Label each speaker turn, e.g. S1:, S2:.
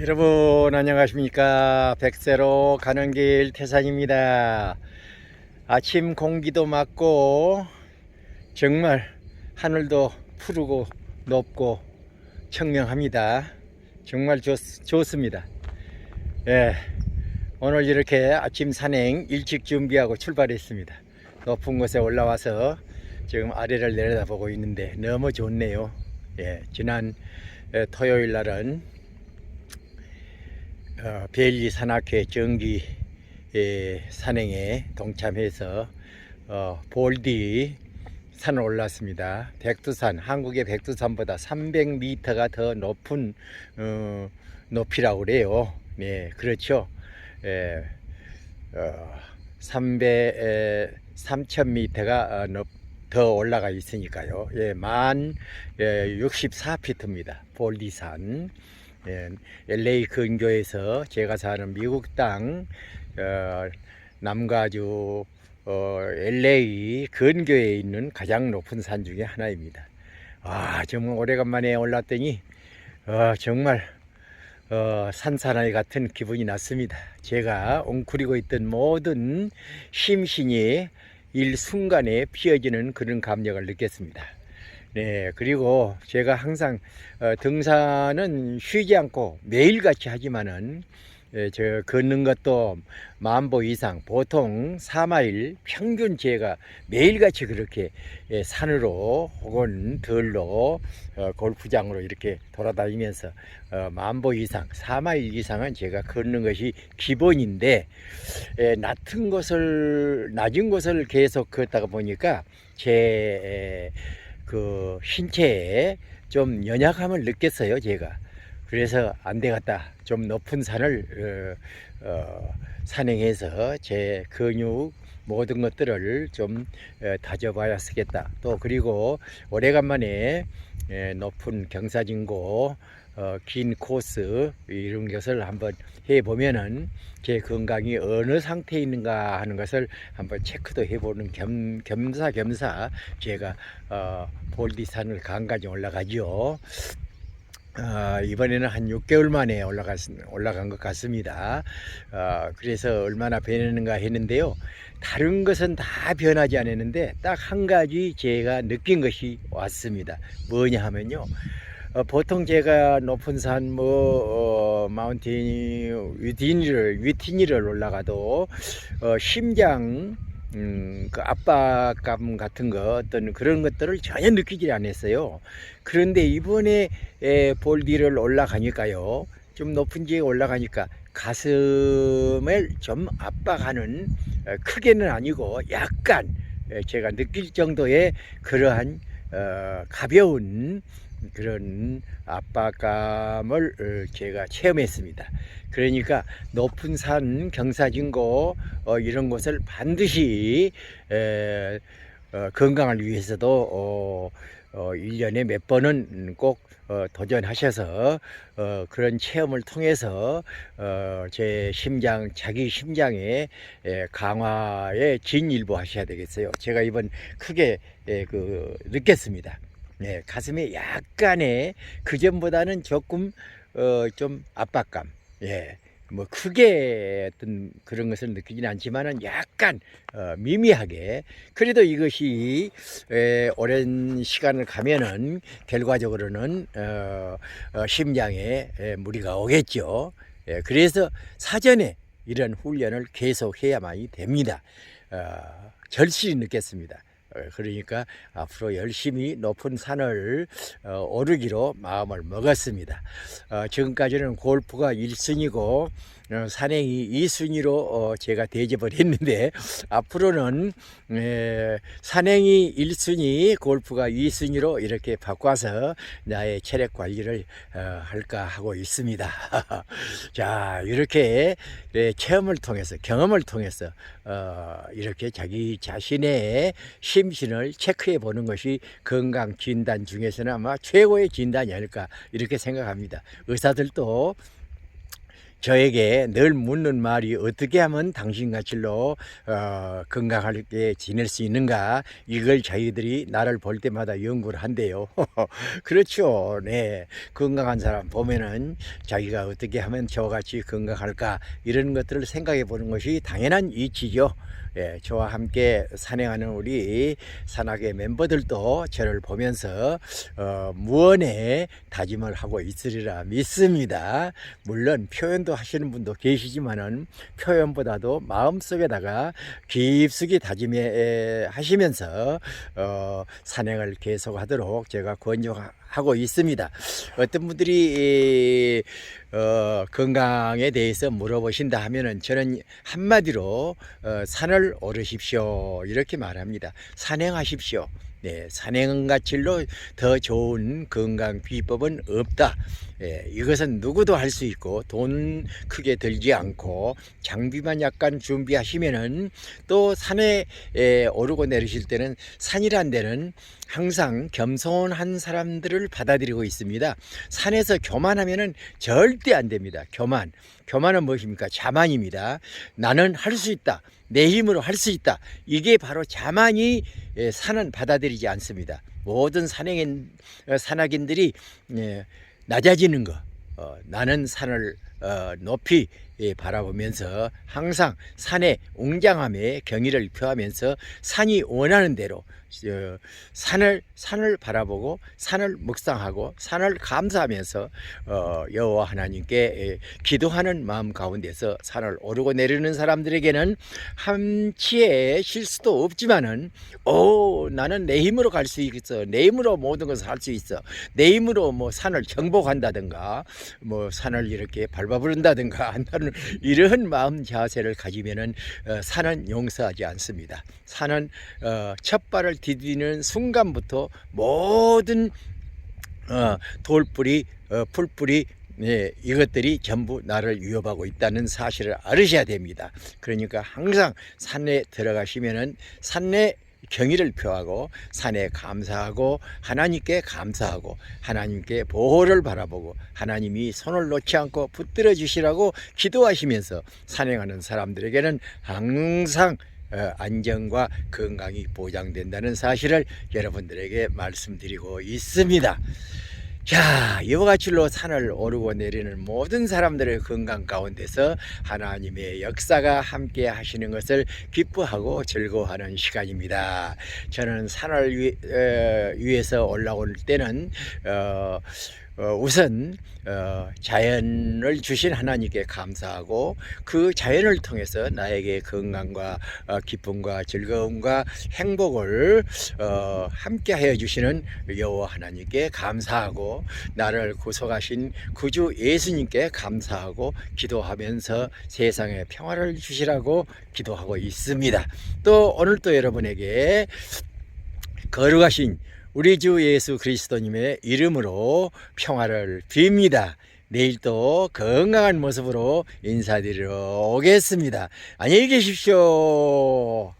S1: 여러분 안녕하십니까? 백세로 가는 길 태산입니다. 아침 공기도 맑고 정말 하늘도 푸르고 높고 청명합니다. 정말 좋, 좋습니다. 예, 오늘 이렇게 아침 산행 일찍 준비하고 출발했습니다. 높은 곳에 올라와서 지금 아래를 내려다보고 있는데 너무 좋네요. 예, 지난 예, 토요일 날은 어, 벨리 산악회 정기 예, 산행에 동참해서 어, 볼디 산을 올랐습니다. 백두산, 한국의 백두산보다 300m가 더 높은 어, 높이라고 그래요. 네, 그렇죠. 예, 어, 300, 에, 3,000m가 어, 높, 더 올라가 있으니까요. 예, 만 예, 64피트입니다. 볼디산. 예, LA 근교에서 제가 사는 미국 땅 어, 남가주 어, LA 근교에 있는 가장 높은 산 중에 하나입니다. 아 정말 오래간만에 올랐더니 어, 정말 어, 산사나이 같은 기분이 났습니다. 제가 웅크리고 있던 모든 심신이 일순간에 피어지는 그런 감정을 느꼈습니다. 네, 그리고 제가 항상 어, 등산은 쉬지 않고 매일같이 하지만은 예, 저 걷는 것도 만보 이상 보통 4마일 평균 제가 매일같이 그렇게 예, 산으로 혹은 들로 어, 골프장으로 이렇게 돌아다니면서 어, 만보 이상 4마일 이상은 제가 걷는 것이 기본인데 예, 낮은 곳을 낮은 곳을 계속 걷다가 보니까 제 그 신체에 좀 연약함을 느꼈어요 제가. 그래서 안 되겠다. 좀 높은 산을 어, 어, 산행해서 제 근육 모든 것들을 좀 어, 다져봐야 쓰겠다. 또 그리고 오래간만에 에, 높은 경사진고 어, 긴 코스 이런 것을 한번 해보면은 제 건강이 어느 상태에 있는가 하는 것을 한번 체크도 해보는 겸, 겸사겸사 제가 어, 볼디산을 강까지 올라가죠. 어, 이번에는 한 6개월 만에 올라갔, 올라간 것 같습니다. 어, 그래서 얼마나 변했는가 했는데요. 다른 것은 다 변하지 않았는데 딱 한 가지 제가 느낀 것이 왔습니다. 뭐냐 하면요. 어, 보통 제가 높은 산, 뭐, 어, 마운틴, 위티니를, 위티니를 올라가도, 어, 심장, 음, 그 압박감 같은 거, 어떤 그런 것들을 전혀 느끼지 않았어요. 그런데 이번에 에, 볼디를 올라가니까요. 좀 높은 지에 올라가니까 가슴을 좀 압박하는, 어, 크게는 아니고 약간, 에, 제가 느낄 정도의 그러한, 어, 가벼운, 그런 압박감을 어, 제가 체험했습니다. 그러니까 높은 산, 경사진고 어, 이런 곳을 반드시 에, 어, 건강을 위해서도 어, 어, 1년에 몇 번은 꼭 어, 도전하셔서 어, 그런 체험을 통해서 어, 제 심장, 자기 심장의 에, 강화에 진일보 하셔야 되겠어요. 제가 이번 크게 에, 그, 느꼈습니다. 네, 가슴에 약간의 그전보다는 조금 어, 좀 압박감. 예. 뭐 크게 어떤 그런 것을 느끼진 않지만은 약간 어, 미미하게 그래도 이것이 에, 오랜 시간을 가면은 결과적으로는 어, 어, 심장에 에, 무리가 오겠죠. 예, 그래서 사전에 이런 훈련을 계속 해야만이 됩니다. 어, 절실히 느꼈습니다. 어, 그러니까 앞으로 열심히 높은 산을 어, 오르기로 마음을 먹었습니다. 어, 지금까지는 골프가 1순위고 어, 산행이 2순위로 어, 제가 대접을 했는데 앞으로는 에, 산행이 1순위, 골프가 2순위로 이렇게 바꿔서 나의 체력 관리를 어, 할까 하고 있습니다. 자 이렇게 예, 체험을 통해서 경험을 통해서 어, 이렇게 자기 자신의 심신을 체크해 보는 것이 건강 진단 중에서는 아마 최고의 진단이 아닐까 이렇게 생각합니다. 의사들도 저에게 늘 묻는 말이 어떻게 하면 당신같이로 어, 건강하게 지낼 수 있는가 이걸 저희들이 나를 볼 때마다 연구를 한대요. 그렇죠. 네. 건강한 사람 보면은 자기가 어떻게 하면 저같이 건강할까 이런 것들을 생각해 보는 것이 당연한 이치죠. 예, 저와 함께 산행하는 우리 산악의 멤버들도 저를 보면서 어, 무언에 다짐을 하고 있으리라 믿습니다. 물론 표현도 하시는 분도 계시지만은 표현보다도 마음속에다가 깊숙이 다짐해 하시면서 어, 산행을 계속하도록 제가 권유하고 있습니다. 어떤 분들이 이, 어, 건강에 대해서 물어보신다 하면은 저는 한마디로 어, 산을 오르십시오 이렇게 말합니다. 산행하십시오. 네, 산행가칠로 더 좋은 건강 비법은 없다. 예, 이것은 누구도 할 수 있고 돈 크게 들지 않고 장비만 약간 준비하시면은 또 산에 에, 오르고 내리실 때는 산이란 데는 항상 겸손한 사람들을 받아들이고 있습니다. 산에서 교만하면은 절대 안 됩니다. 교만. 교만은 무엇입니까? 자만입니다. 나는 할 수 있다. 내 힘으로 할 수 있다. 이게 바로 자만이 예, 산은 받아들이지 않습니다. 모든 산행인 어, 산악인들이 예, 낮아지는 거. 어, 나는 산을 어, 높이 예, 바라보면서 항상 산의 웅장함에 경의를 표하면서 산이 원하는 대로 어, 산을 산을 바라보고 산을 묵상하고 산을 감사하면서 어, 여호와 하나님께 예, 기도하는 마음 가운데서 산을 오르고 내리는 사람들에게는 한치의 실수도 없지만은 오 나는 내 힘으로 갈 수 있어 내 힘으로 모든 것을 할 수 있어 내 힘으로 뭐 산을 정복한다든가 뭐 산을 이렇게 밟아부른다든가 한다는 이런 마음 자세를 가지면은 어, 산은 용서하지 않습니다. 산은 어, 첫 발을 디디는 순간부터 모든 어, 돌뿌리, 어, 풀뿌리 네, 이것들이 전부 나를 위협하고 있다는 사실을 알으셔야 됩니다. 그러니까 항상 산에 들어가시면은 산내 경의를 표하고 산에 감사하고 하나님께 감사하고 하나님께 보호를 바라보고 하나님이 손을 놓지 않고 붙들어 주시라고 기도하시면서 산행하는 사람들에게는 항상 어, 안정과 건강이 보장된다는 사실을 여러분들에게 말씀드리고 있습니다. 자, 이와 같이로 산을 오르고 내리는 모든 사람들의 건강 가운데서 하나님의 역사가 함께 하시는 것을 기뻐하고 즐거워하는 시간입니다. 저는 산을 위, 어, 위에서 올라올 때는 어, 어, 우선 어, 자연을 주신 하나님께 감사하고 그 자연을 통해서 나에게 건강과 어, 기쁨과 즐거움과 행복을 어, 함께 하여 주시는 여호와 하나님께 감사하고 나를 구속하신 구주 예수님께 감사하고 기도하면서 세상에 평화를 주시라고 기도하고 있습니다. 또 오늘 또 여러분에게 거룩하신 우리 주 예수 그리스도님의 이름으로 평화를 빕니다. 내일 또 건강한 모습으로 인사드리러 오겠습니다. 안녕히 계십시오.